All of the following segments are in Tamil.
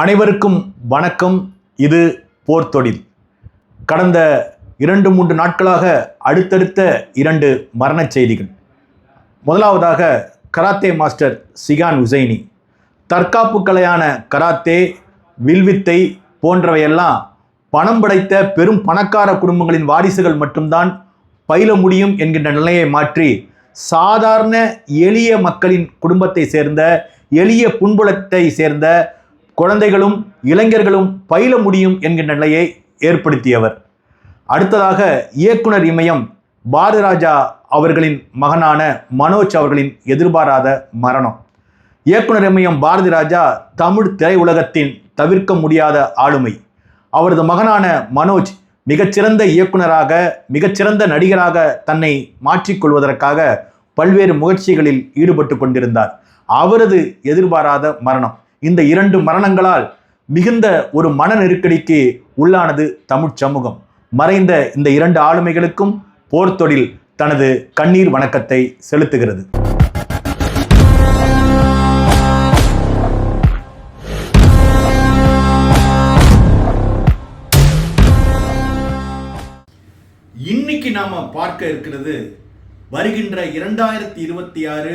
அனைவருக்கும் வணக்கம். இது போர் தொழில். கடந்த இரண்டு மூன்று நாட்களாக அடுத்தடுத்த இரண்டு மரணச் செய்திகள். முதலாவதாக கராத்தே மாஸ்டர் சிகான் உசைனி. தற்காப்பு கலையான கராத்தே வில்வித்தை போன்றவையெல்லாம் பணம் படைத்த பெரும் பணக்கார குடும்பங்களின் வாரிசுகள் மட்டும்தான் பயில முடியும் என்கின்ற நிலையை மாற்றி சாதாரண எளிய மக்களின் குடும்பத்தை சேர்ந்த எளிய புண்புலத்தை சேர்ந்த குழந்தைகளும் இளைஞர்களும் பயில முடியும் என்கின்ற நிலையை ஏற்படுத்தியவர். அடுத்ததாக இயக்குனர் இமயம் பாரதிராஜா அவர்களின் மகனான மனோஜ் அவர்களின் எதிர்பாராத மரணம். இயக்குனர் இமயம் பாரதிராஜா தமிழ் திரையுலகத்தின் தவிர்க்க முடியாத ஆளுமை. அவரது மகனான மனோஜ் மிகச்சிறந்த இயக்குனராக மிகச்சிறந்த நடிகராக தன்னை மாற்றிக்கொள்வதற்காக பல்வேறு முயற்சிகளில் ஈடுபட்டு கொண்டிருந்தார். அவரது எதிர்பாராத மரணம். இந்த இரண்டு மரணங்களால் மிகுந்த ஒரு மன நெருக்கடிக்கு உள்ளானது தமிழ் சமூகம். மறைந்த இந்த இரண்டு ஆளுமைகளுக்கும் போர்த்தொழில் தனது கண்ணீர் வணக்கத்தை செலுத்துகிறது. இன்னைக்கு நாம பார்க்க இருக்கிறது வருகின்ற இரண்டாயிரத்தி இருபத்தி ஆறு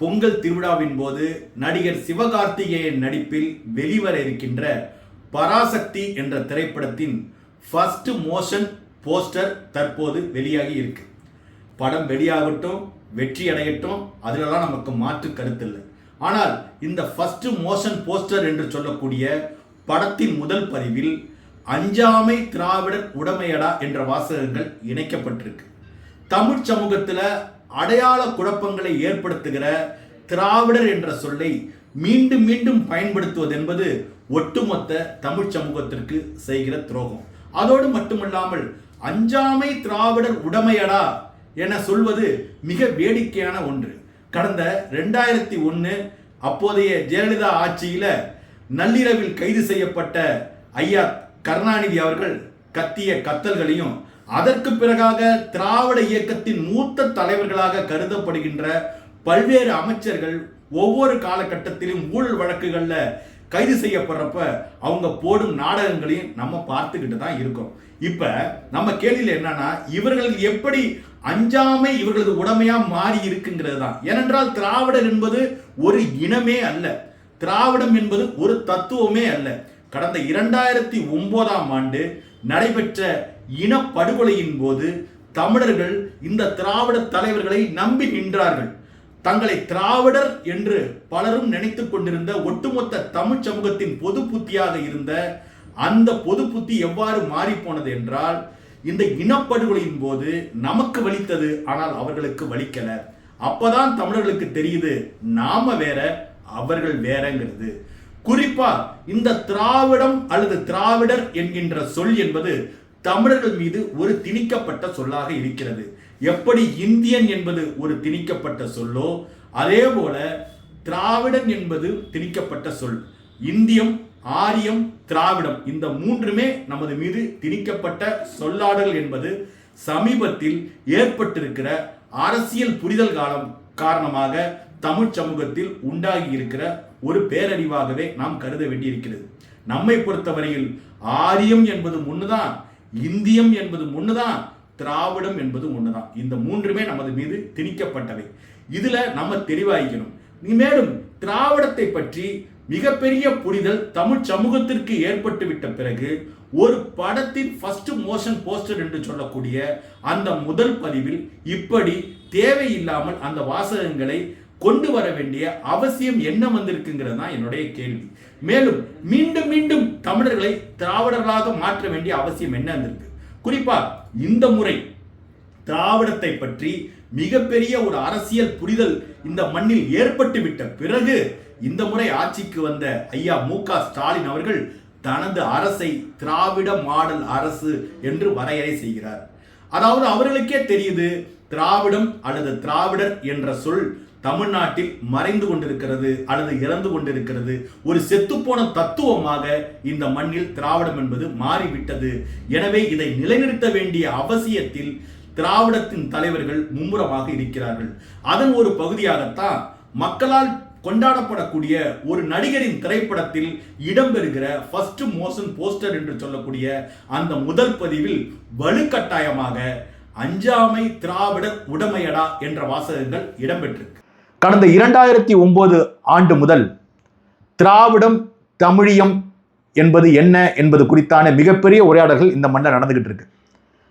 பொங்கல் திருவிழாவின் போது நடிகர் சிவகார்த்திகேயன் நடிப்பில் வெளிவர இருக்கின்ற பராசக்தி என்ற திரைப்படத்தின் ஃபர்ஸ்ட் மோஷன் போஸ்டர் தற்போது வெளியாகி இருக்கு. படம் வெளியாகட்டும் வெற்றி அடையட்டும் அதிலெல்லாம் நமக்கு மாற்று கருத்து இல்லை. ஆனால் இந்த ஃபர்ஸ்ட் மோஷன் போஸ்டர் என்று சொல்லக்கூடிய படத்தின் முதல் பதிவில் அஞ்சாமை திராவிடர் உடமையடா என்ற வாசகங்கள் இணைக்கப்பட்டிருக்கு. தமிழ் சமூகத்தில் அடையாள குழப்பங்களை ஏற்படுத்துகிற திராவிடர் என்ற சொல்லை மீண்டும் மீண்டும் பயன்படுத்துவது என்பது ஒட்டுமொத்த தமிழ் சமூகத்திற்கு செய்கிற துரோகம். அதோடு மட்டுமல்லாமல் அஞ்சாமை திராவிடர் உடமையடா என சொல்வது மிக வேடிக்கையான ஒன்று. கடந்த ரெண்டாயிரத்தி ஒன்று அப்போதைய ஜெயலலிதா ஆட்சியில் நள்ளிரவில் கைது செய்யப்பட்ட ஐயா கருணாநிதி அவர்கள் கத்திய கத்தல்களையும் அதற்கு பிறகாக திராவிட இயக்கத்தின் மூத்த தலைவர்களாக கருதப்படுகின்ற பல்வேறு அமைச்சர்கள் ஒவ்வொரு காலகட்டத்திலும் ஊழல் வழக்குகளில் கைது செய்யப்படுறப்ப அவங்க போடும் நாடகங்களையும் நம்ம பார்த்துக்கிட்டு தான் இருக்கோம். இப்போ நம்ம கேள்வியில் என்னன்னா இவர்கள் எப்படி அஞ்சாமை இவர்களது உடமையாக மாறி இருக்குங்கிறது தான். ஏனென்றால் திராவிடர் என்பது ஒரு இனமே அல்ல. திராவிடம் என்பது ஒரு தத்துவமே அல்ல. கடந்த இரண்டாயிரத்தி ஒன்பதாம் ஆண்டு நடைபெற்ற இனப்படுகொலையின் போது தமிழர்கள் இந்த திராவிட தலைவர்களை நம்பி நின்றார்கள் தங்களை திராவிடர் என்று பலரும் நினைத்து கொண்டிருந்த ஒட்டுமொத்த தமிழ் சமூகத்தின் பொது புத்தியாக இருந்த அந்த பொது புத்தி எவ்வாறு மாறி போனது என்றால் இந்த இனப்படுகொலையின் போது நமக்கு வலித்தது ஆனால் அவர்களுக்கு வலிக்கல. அப்பதான் தமிழர்களுக்கு தெரியுது நாம வேற அவர்கள் வேறங்கிறது. குறிப்பா இந்த திராவிடம் அல்லது திராவிடர் என்கின்ற சொல் என்பது தமிழர்கள் மீது ஒரு திணிக்கப்பட்ட சொல்லாக இருக்கிறது. எப்படி இந்தியன் என்பது ஒரு திணிக்கப்பட்ட சொல்லோ அதே போல திராவிடன் என்பது திணிக்கப்பட்ட சொல். இந்தியம் ஆரியம் திராவிடம் இந்த மூன்றுமே நமது மீது திணிக்கப்பட்ட சொல்லாடல் என்பது சமீபத்தில் ஏற்பட்டிருக்கிற அரசியல் புரிதல் காலம் காரணமாக தமிழ் சமூகத்தில் உண்டாகி இருக்கிற ஒரு பேரழிவாகவே நாம் கருத வேண்டியிருக்கிறது. நம்மை பொறுத்தவரையில் ஆரியம் என்பது முன்னுதான் இந்தியம் என்பது முன்னுதான் திராவிடம் என்பது ஒண்ணுதான். இந்த மூன்றுமே நமது மீது திணிக்கப்பட்டவை. இதுல நம்ம தெளிவாகிக்கணும் நீ மேலும் திராவிடத்தை பற்றி மிகப்பெரிய புரிதல் தமிழ் சமூகத்திற்கு ஏற்பட்டு விட்ட பிறகு ஒரு படத்தின் ஃபர்ஸ்ட் மோஷன் போஸ்டர் என்று சொல்லக்கூடிய அந்த முதல் பதிவில் இப்படி தேவையில்லாமல் அந்த வாசகங்களை கொண்டு வர வேண்டிய அவசியம் என்ன வந்திருக்குங்கிறது தான் என்னுடைய கேள்வி. மேலும் மீண்டும் மீண்டும் தமிழர்களை திராவிடர்களாக மாற்ற வேண்டிய அவசியம் என்ன இருந்திருக்கு? குறிப்பா இந்த முறை திராவிடத்தை பற்றி மிகப்பெரிய ஒரு அரசியல் புரிதல் இந்த மண்ணில் ஏற்பட்டு விட்ட பிறகு இந்த முறை ஆட்சிக்கு வந்த ஐயா மு க ஸ்டாலின் அவர்கள் தனது அரசை திராவிட மாடல் அரசு என்று வரையறை செய்கிறார். அதாவது அவர்களுக்கே தெரியுது திராவிடம் அல்லது திராவிடர் என்ற சொல் தமிழ்நாட்டில் மறைந்து கொண்டிருக்கிறது அல்லது இறந்து கொண்டிருக்கிறது. ஒரு செத்துப்போன தத்துவமாக இந்த மண்ணில் திராவிடம் என்பது மாறிவிட்டது. எனவே இதை நிலைநிறுத்த வேண்டிய அவசியத்தில் திராவிடத்தின் தலைவர்கள் மும்முரமாக இருக்கிறார்கள். அதன் ஒரு பகுதியாகத்தான் மக்களால் கொண்டாடப்படக்கூடிய ஒரு நடிகரின் திரைப்படத்தில் இடம்பெறுகிற ஃபர்ஸ்ட் மோஷன் போஸ்டர் என்று சொல்லக்கூடிய அந்த முதல் பதிவில் வலுக்கட்டாயமாக அஞ்சாமை திராவிட உடமையடா என்ற வாசகங்கள் இடம்பெற்றிருக்கு. கடந்த இரண்டாயிரத்தி ஒன்பது ஆண்டு முதல் திராவிடம் தமிழியம் என்பது என்ன என்பது குறித்தான மிகப்பெரிய உரையாடல்கள் இந்த மண்ணில் நடந்துகிட்டு இருக்கு.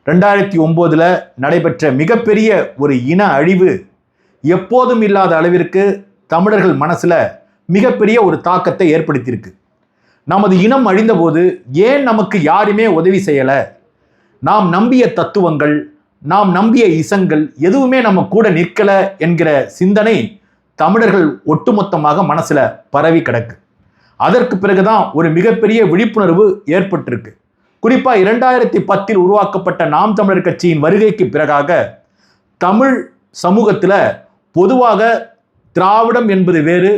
ரெண்டாயிரத்தி ஒம்போதில் நடைபெற்ற மிகப்பெரிய ஒரு இன அழிவு எப்போதும் இல்லாத அளவிற்கு தமிழர்கள் மனசில் மிகப்பெரிய ஒரு தாக்கத்தை ஏற்படுத்தியிருக்கு. நமது இனம் அழிந்தபோது ஏன் நமக்கு யாருமே உதவி செய்யலை? நாம் நம்பிய தத்துவங்கள் நாம் நம்பிய இசங்கள் எதுவுமே நம்ம கூட நிற்கலை என்கிற சிந்தனை தமிழர்கள் ஒட்டுமொத்தமாக மனசில் பரவி கிடக்கு. அதற்கு பிறகுதான் ஒரு மிகப்பெரிய விழிப்புணர்வு ஏற்பட்டிருக்கு. குறிப்பாக இரண்டாயிரத்தி பத்தில் உருவாக்கப்பட்ட நாம் தமிழர் கட்சியின் வருகைக்கு பிறகாக தமிழ் சமூகத்தில் பொதுவாக திராவிடம் என்பது வேறு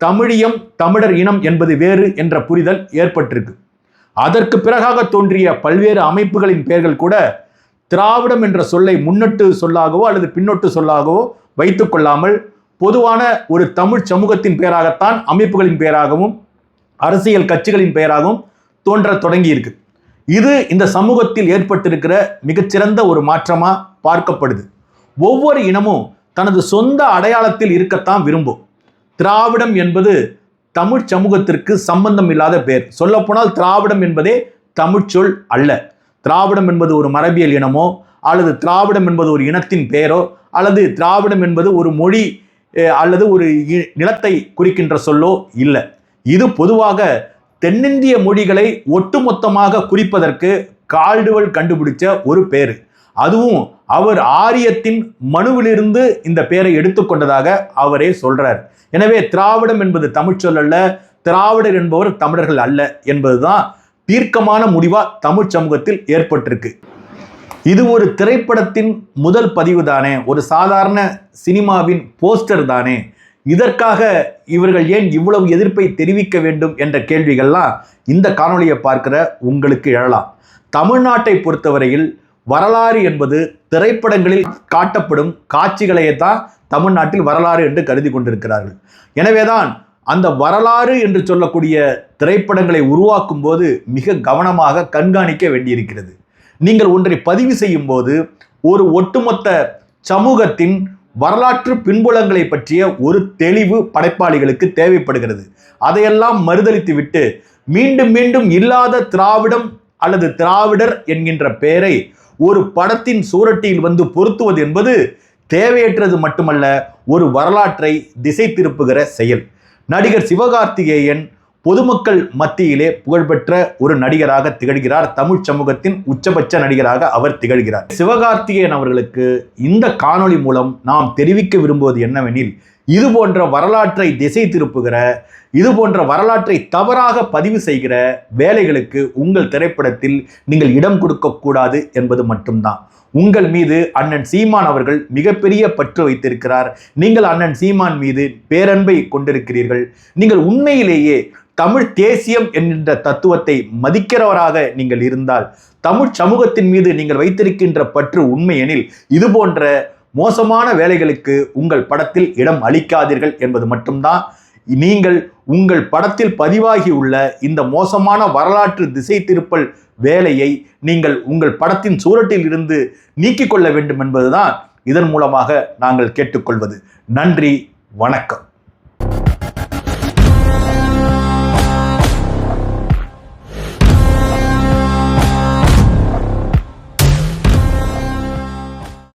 தமிழியம் தமிழர் இனம் என்பது வேறு என்ற புரிதல் ஏற்பட்டிருக்கு. அதற்கு பிறகாக தோன்றிய பல்வேறு அமைப்புகளின் பெயர்கள் கூட திராவிடம் என்ற சொல்லை முன்னட்டு சொல்லாகவோ அல்லது பின்னொட்டு சொல்லாகவோ வைத்துக்கொள்ளாமல் பொதுவான ஒரு தமிழ் சமூகத்தின் பெயராகத்தான் அமைப்புகளின் பெயராகவும் அரசியல் கட்சிகளின் பெயராகவும் தோன்ற தொடங்கி இருக்கு இது இந்த சமூகத்தில் ஏற்பட்டிருக்கிற மிகச்சிறந்த ஒரு மாற்றமாக பார்க்கப்படுது. ஒவ்வொரு இனமும் தனது சொந்த அடையாளத்தில் இருக்கத்தான் விரும்பும். திராவிடம் என்பது தமிழ் சமூகத்திற்கு சம்பந்தம் இல்லாத பெயர் சொல்லப்போனால் திராவிடம் என்பதே தமிழ்ச்சொல் அல்ல. திராவிடம் என்பது ஒரு மரபியல் இனமோ அல்லது திராவிடம் என்பது ஒரு இனத்தின் பெயரோ அல்லது திராவிடம் என்பது ஒரு மொழி அல்லது ஒரு நிலத்தை குறிக்கின்ற சொல்லோ இல்லை. இது பொதுவாக தென்னிந்திய மொழிகளை ஒட்டுமொத்தமாக குறிப்பதற்கு கால்டுவல் கண்டுபிடிச்ச ஒரு பேர். அதுவும் அவர் ஆரியத்தின் மனுவிலிருந்து இந்த பெயரை எடுத்துக்கொண்டதாக அவரே சொல்றார். எனவே திராவிடம் என்பது தமிழ்ச்சொல் அல்ல திராவிடர் என்பவர் தமிழர்கள் அல்ல என்பதுதான் தீர்க்கமான முடிவா தமிழ் சமூகத்தில் ஏற்பட்டிருக்கு. இது ஒரு திரைப்படத்தின் முதல் பதிவு தானே ஒரு சாதாரண சினிமாவின் போஸ்டர் தானே? இதற்காக இவர்கள் ஏன் இவ்வளவு எதிர்ப்பை தெரிவிக்க வேண்டும் என்ற கேள்விகள்லாம் இந்த காணொளியை பார்க்கிற உங்களுக்கு எழலாம். தமிழ்நாட்டை பொறுத்தவரையில் வரலாறு என்பது திரைப்படங்களில் காட்டப்படும் காட்சிகளையே தான் தமிழ்நாட்டில் வரலாறு என்று கருதி கொண்டிருக்கிறார்கள். எனவேதான் அந்த வரலாறு என்று சொல்லக்கூடிய திரைப்படங்களை உருவாக்கும் போது மிக கவனமாக கண்காணிக்க வேண்டியிருக்கிறது. நீங்கள் ஒன்றை பதிவு செய்யும் போது ஒரு ஒட்டுமொத்த சமூகத்தின் வரலாற்று பின்புலங்களை பற்றிய ஒரு தெளிவு படைப்பாளிகளுக்கு தேவைப்படுகிறது. அதையெல்லாம் மறுதளித்து விட்டு மீண்டும் மீண்டும் இல்லாத திராவிடம் அல்லது திராவிடர் என்கின்ற பெயரை ஒரு படத்தின் சூரட்டியில் வந்து பொருத்துவது என்பது தேவையற்றது மட்டுமல்ல ஒரு வரலாற்றை திசை திருப்புகிற செயல். நடிகர் சிவகார்த்திகேயன் பொதுமக்கள் மத்தியிலே புகழ்பெற்ற ஒரு நடிகராக திகழ்கிறார். தமிழ் சமூகத்தின் உச்சபட்ச நடிகராக அவர் திகழ்கிறார். சிவகார்த்திகேயன் அவர்களுக்கு இந்த காணொளி மூலம் நாம் தெரிவிக்க விரும்புவது என்னவெனில் இது போன்ற வரலாற்றை திசை திருப்புகிற இது போன்ற வரலாற்றை தவறாக பதிவு செய்கிற வேலைகளுக்கு உங்கள் திரைப்படத்தில் நீங்கள் இடம் கொடுக்கக்கூடாது என்பது மட்டும்தான். உங்கள் மீது அண்ணன் சீமான் அவர்கள் மிகப்பெரிய பற்று வைத்திருக்கிறார். நீங்கள் அண்ணன் சீமான் மீது பேரன்பை கொண்டிருக்கிறீர்கள். நீங்கள் உண்மையிலேயே தமிழ் தேசியம் என்கின்ற தத்துவத்தை மதிக்கிறவராக நீங்கள் இருந்தால் தமிழ் சமூகத்தின் மீது நீங்கள் வைத்திருக்கின்ற பற்று உண்மையெனில் இது போன்ற மோசமான வேலைகளுக்கு உங்கள் படத்தில் இடம் அளிக்காதீர்கள் என்பது மட்டும்தான். நீங்கள் உங்கள் படத்தில் பதிவாகி உள்ள இந்த மோசமான வரலாற்று திசை திருப்பல் வேலையை நீங்கள் உங்கள் படத்தின் சூரட்டில் இருந்து நீக்கிக் கொள்ள வேண்டும் என்பதுதான் இதன் மூலமாக நாங்கள் கேட்டுக்கொள்வது. நன்றி வணக்கம்.